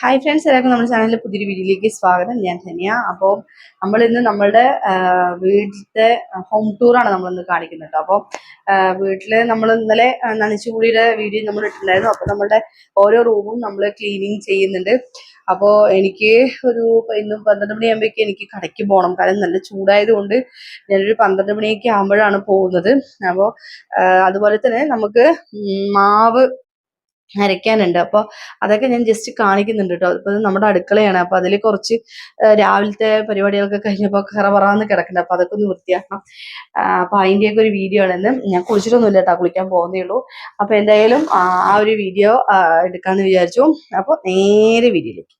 Hi friends എല്ലാവർക്കും നമ്മുടെ ചാനലിലെ പുതിയൊരു വീഡിയോയിലേക്ക് സ്വാഗതം. ഞാൻ ധനിയ. അപ്പോൾ നമ്മൾ ഇന്ന് നമ്മളുടെ വീട്ടിലത്തെ ഹോം ടൂറാണ് നമ്മളിന്ന് കാണിക്കുന്നത് കേട്ടോ അപ്പോൾ വീട്ടിൽ നമ്മൾ ഇന്നലെ നനച്ചുകൂടിയുടെ വീഡിയോ നമ്മൾ ഇട്ടിട്ടുണ്ടായിരുന്നു. അപ്പോൾ നമ്മളുടെ ഓരോ റൂമും നമ്മൾ ക്ലീനിങ് ചെയ്യുന്നുണ്ട്. അപ്പോൾ എനിക്ക് ഒരു ഇന്ന് പന്ത്രണ്ട് മണിയാകുമ്പോഴേക്കും എനിക്ക് കടയ്ക്ക് പോകണം കാരണം നല്ല ചൂടായതുകൊണ്ട് ഞാനൊരു പന്ത്രണ്ട് മണിയൊക്കെ ആകുമ്പോഴാണ് പോകുന്നത്. അപ്പോൾ അതുപോലെ തന്നെ നമുക്ക് മാവ് അരയ്ക്കാനുണ്ട്. അപ്പോൾ അതൊക്കെ ഞാൻ ജസ്റ്റ് കാണിക്കുന്നുണ്ട് കേട്ടോ ഇത് നമ്മുടെ അടുക്കളയാണ്. അപ്പൊ അതിൽ കുറച്ച് രാവിലത്തെ പരിപാടികളൊക്കെ കഴിഞ്ഞപ്പോൾ കറപറാന്ന് കിടക്കുന്നുണ്ട്. അപ്പൊ അതൊക്കെ ഒന്ന് വൃത്തിയാക്കണം. അപ്പോൾ അതിന്റെയൊക്കെ ഒരു വീഡിയോ ആണെന്ന് ഞാൻ കുളിച്ചിട്ടൊന്നുമില്ല കേട്ടോ കുളിക്കാൻ പോകുന്നേ ഉള്ളൂ. അപ്പൊ എന്തായാലും ആ ഒരു വീഡിയോ എടുക്കാന്ന് വിചാരിച്ചു. അപ്പൊ നേരെ വീഡിയോയിലേക്ക്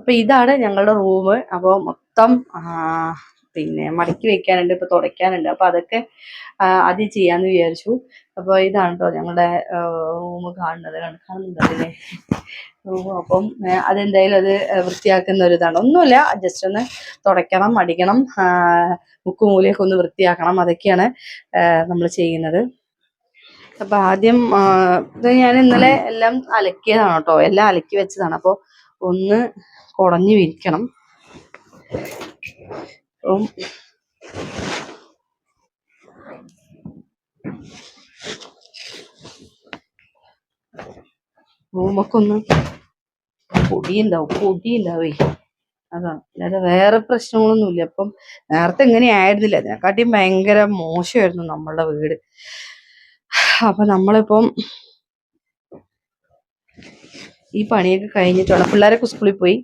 അപ്പൊ ഇതാണ് ഞങ്ങളുടെ റൂം അപ്പോൾ മൊത്തം പിന്നെ മടക്കി വെക്കാനുണ്ട് ഇപ്പൊ തുടയ്ക്കാനുണ്ട്. അപ്പൊ അതൊക്കെ ആദ്യം ചെയ്യാന്ന് വിചാരിച്ചു. അപ്പോൾ ഇതാണ് കേട്ടോ ഞങ്ങളുടെ റൂം കാണുന്നത്. കാണുന്നുണ്ടല്ലേ റൂം. അപ്പം അതെന്തായാലും അത് വൃത്തിയാക്കുന്ന ഒരു ഇതാണ്. ഒന്നുമില്ല ജസ്റ്റ് ഒന്ന് തുടയ്ക്കണം മടിക്കണം മുക്കുമൂലയൊക്കെ ഒന്ന് വൃത്തിയാക്കണം. അതൊക്കെയാണ് നമ്മൾ ചെയ്യുന്നത്. അപ്പൊ ആദ്യം ഇത് ഞാൻ ഇന്നലെ എല്ലാം അലക്കിയതാണ് കേട്ടോ എല്ലാം അലക്കി വെച്ചതാണ്. അപ്പോൾ ഒന്ന് കുടഞ്ഞു വിരിക്കണം. റൂമൊക്കെ ഒന്ന് പൊടിയുണ്ടാവും പൊടിയുണ്ടാവേ. അതാണ് അല്ലാതെ വേറെ പ്രശ്നങ്ങളൊന്നുമില്ല. അപ്പം നേരത്തെ ഇങ്ങനെ ആയിരുന്നില്ല അതിനെക്കാട്ടിയും ഭയങ്കര മോശമായിരുന്നു നമ്മളുടെ വീട്. അപ്പൊ നമ്മളിപ്പം ഈ പണിയൊക്കെ കഴിഞ്ഞിട്ട് വേണം. പിള്ളേരൊക്കെ സ്കൂളിൽ പോയി.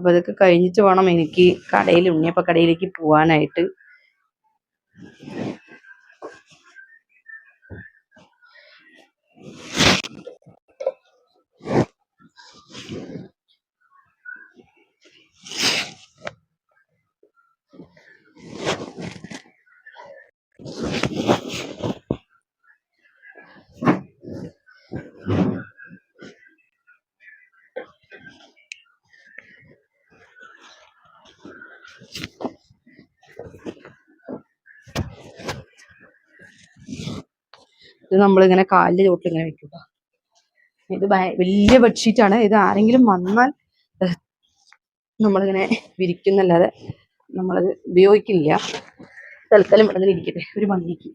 അപ്പൊ അതൊക്കെ കഴിഞ്ഞിട്ട് വേണം എനിക്ക് കടയിൽ ഉണ്ണിയപ്പ കടയിലേക്ക് പോവാനായിട്ട്. ഇത് നമ്മളിങ്ങനെ കാലിൽ ചോട്ടിൽ ഇങ്ങനെ വെക്കുക. ഇത് വലിയ ബെഡ്ഷീറ്റ് ആണ് ഇത് ആരെങ്കിലും വന്നാൽ നമ്മളിങ്ങനെ വിരിക്കുന്നല്ലാതെ നമ്മളത് ഉപയോഗിക്കില്ല. തൽക്കാലം ഇവിടെ നിന്ന് ഇരിക്കട്ടെ. ഒരു ഭംഗിക്ക്.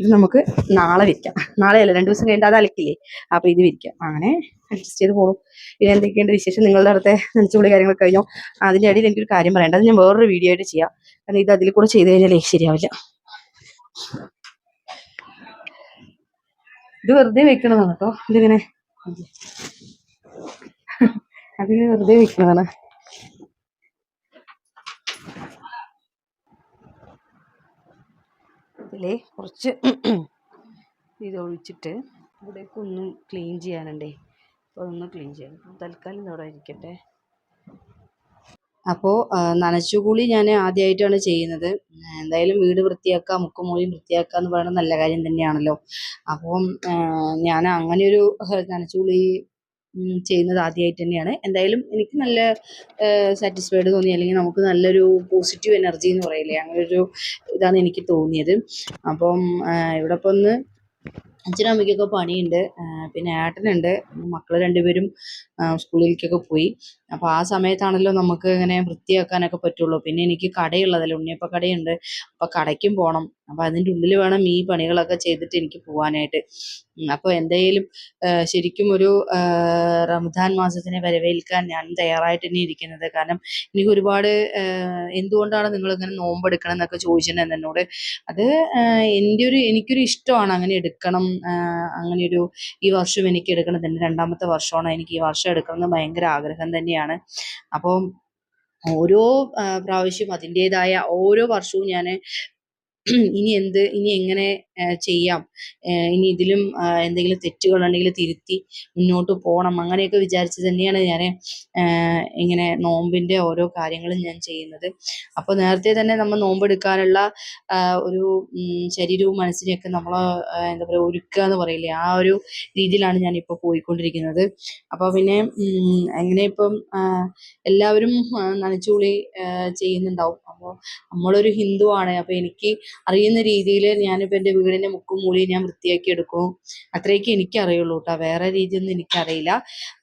ഇത് നമുക്ക് നാളെ വിരിക്കാം. നാളെ അല്ല രണ്ടു ദിവസം കഴിഞ്ഞിട്ട് അത് അലക്കില്ലേ? അപ്പൊ ഇത് വിരിക്കാം. അങ്ങനെ അഡ്ജസ്റ്റ് ചെയ്ത് പോകും പിന്നെ എന്തൊക്കെയുണ്ട് വിശേഷം? നിങ്ങളുടെ അടുത്തെ നനച്ചുപൊളി കാര്യങ്ങളൊക്കെ കഴിഞ്ഞോ? അതിന്റെ ഇടയിൽ എനിക്കൊരു കാര്യം പറയണ്ട അത് ഞാൻ വേറൊരു വീഡിയോ ആയിട്ട് ചെയ്യാം. കാരണം ഇത് അതിൽ കൂടെ ചെയ്ത് കഴിഞ്ഞാലേ ശരിയാവില്ല. ഇത് വെറുതെ വെക്കണതാണ് കേട്ടോ ഇതിങ്ങനെ? അതിങ്ങനെ വെറുതെ വെക്കണതാണ്. ഇതിലേ കുറച്ച് ഇത് ഒഴിച്ചിട്ട് ഇവിടേക്കൊന്നും ക്ലീൻ ചെയ്യാനുണ്ടേ. അപ്പോൾ ക്ലീൻ ചെയ്യണം. തൽക്കാലം ഇവിടെ ഇരിക്കട്ടെ. അപ്പോൾ നനച്ചുകൂളി ഞാൻ ആദ്യമായിട്ടാണ് ചെയ്യുന്നത്. എന്തായാലും വീട് വൃത്തിയാക്കുക മുക്കുമൂലയും വൃത്തിയാക്കുക എന്ന് പറയുന്നത് നല്ല കാര്യം തന്നെയാണല്ലോ. അപ്പം ഞാൻ അങ്ങനെ ഒരു നനച്ചുകൂളി ചെയ്യുന്നത് ആദ്യമായിട്ട് തന്നെയാണ്. എന്തായാലും എനിക്ക് നല്ല സാറ്റിസ്ഫൈഡ് തോന്നി. അല്ലെങ്കിൽ നമുക്ക് നല്ലൊരു പോസിറ്റീവ് എനർജി എന്ന് പറയില്ലേ അങ്ങനെ ഒരു ഇതാണ് എനിക്ക് തോന്നിയത്. അപ്പം ഇവിടെ ഇപ്പം ഒന്ന് അച്ഛനും അമ്മയ്ക്കൊക്കെ പണിയുണ്ട് പിന്നെ ഏട്ടനുണ്ട് മക്കൾ രണ്ടുപേരും സ്കൂളിലേക്കൊക്കെ പോയി. അപ്പോൾ ആ സമയത്താണല്ലോ നമുക്ക് ഇങ്ങനെ വൃത്തിയാക്കാനൊക്കെ പറ്റുള്ളൂ. പിന്നെ എനിക്ക് കടയുള്ളതല്ലേ ഉണ്ണിയപ്പ കടയുണ്ട്. അപ്പോൾ കടയ്ക്കും പോകണം അപ്പോൾ അതിന്റെ ഉള്ളിൽ വേണം ഈ പണികളൊക്കെ ചെയ്തിട്ട് എനിക്ക് പോകാനായിട്ട് അപ്പോൾ എന്തായാലും ശരിക്കും ഒരു റംദാൻ മാസത്തിനെ വരവേൽക്കാൻ ഞാൻ തയ്യാറായിട്ട് തന്നെ ഇരിക്കുന്നത്. കാരണം എനിക്ക് ഒരുപാട് എന്തുകൊണ്ടാണ് നിങ്ങൾ ഇങ്ങനെ നോമ്പെടുക്കണം എന്നൊക്കെ ചോദിച്ചിട്ടുണ്ടെന്ന് എന്നോട്. അത് എന്റെ ഒരു എനിക്കൊരു ഇഷ്ടമാണ് അങ്ങനെ എടുക്കണം. അങ്ങനെ ഒരു ഈ വർഷം എനിക്ക് എടുക്കണം തന്നെ രണ്ടാമത്തെ വർഷമാണ്. എനിക്ക് ഈ വർഷം എടുക്കണം എന്ന് ഭയങ്കര ആഗ്രഹം തന്നെയാണ്. അപ്പോൾ ഓരോ പ്രാവശ്യം അതിന്റെതായ ഓരോ വർഷവും ഞാൻ ഇനി എന്ത് ഇനി എങ്ങനെ ചെയ്യാം? ഇനി ഇതിലും എന്തെങ്കിലും തെറ്റുകളുണ്ടെങ്കിൽ തിരുത്തി മുന്നോട്ട് പോകണം. അങ്ങനെയൊക്കെ വിചാരിച്ച് തന്നെയാണ് ഞാൻ ഇങ്ങനെ നോമ്പിന്റെ ഓരോ കാര്യങ്ങളും ഞാൻ ചെയ്യുന്നത്. അപ്പോൾ നേരത്തെ തന്നെ നമ്മൾ നോമ്പെടുക്കാനുള്ള ഒരു ശരീരവും മനസ്സിനെയൊക്കെ നമ്മൾ എന്താ പറയുക ഒരുക്കുക എന്ന് പറയില്ലേ? ആ ഒരു രീതിയിലാണ് ഞാൻ ഇപ്പോൾ പോയിക്കൊണ്ടിരിക്കുന്നത്. അപ്പോൾ പിന്നെ എങ്ങനെ ഇപ്പം എല്ലാവരും നനച്ചുകുളി ചെയ്യുന്നുണ്ടാവും. അപ്പോൾ നമ്മളൊരു ഹിന്ദുവാണ്. അപ്പോൾ എനിക്ക് അറിയുന്ന രീതിയിൽ ഞാനിപ്പോൾ എന്റെ വീടിന്റെ മുക്കും മൂലയും ഞാൻ വൃത്തിയാക്കി എടുക്കും. അത്രയൊക്കെ എനിക്കറിയുള്ളൂ കേട്ടോ വേറെ രീതിയൊന്നും എനിക്കറിയില്ല.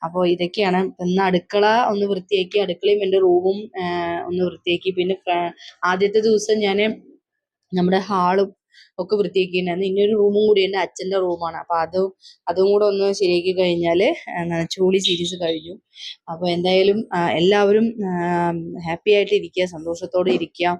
അപ്പോൾ ഇതൊക്കെയാണ്. ഇന്ന് അടുക്കള ഒന്ന് വൃത്തിയാക്കി അടുക്കളയും എന്റെ റൂമും ഒന്ന് വൃത്തിയാക്കി. പിന്നെ ആദ്യത്തെ ദിവസം ഞാൻ നമ്മുടെ ഹാളും ഒക്കെ വൃത്തിയാക്കിയിട്ടുണ്ടായിരുന്നു ഇനി ഒരു റൂമും കൂടി എന്റെ അച്ഛന്റെ റൂമാണ്. അപ്പോൾ അതും അതും കൂടെ ഒന്ന് ശരിയാക്കി കഴിഞ്ഞാൽ ചൂളി സീരീസ് കഴിഞ്ഞു. അപ്പോൾ എന്തായാലും എല്ലാവരും ഹാപ്പി ആയിട്ട് ഇരിക്കുക സന്തോഷത്തോടെ ഇരിക്കുക.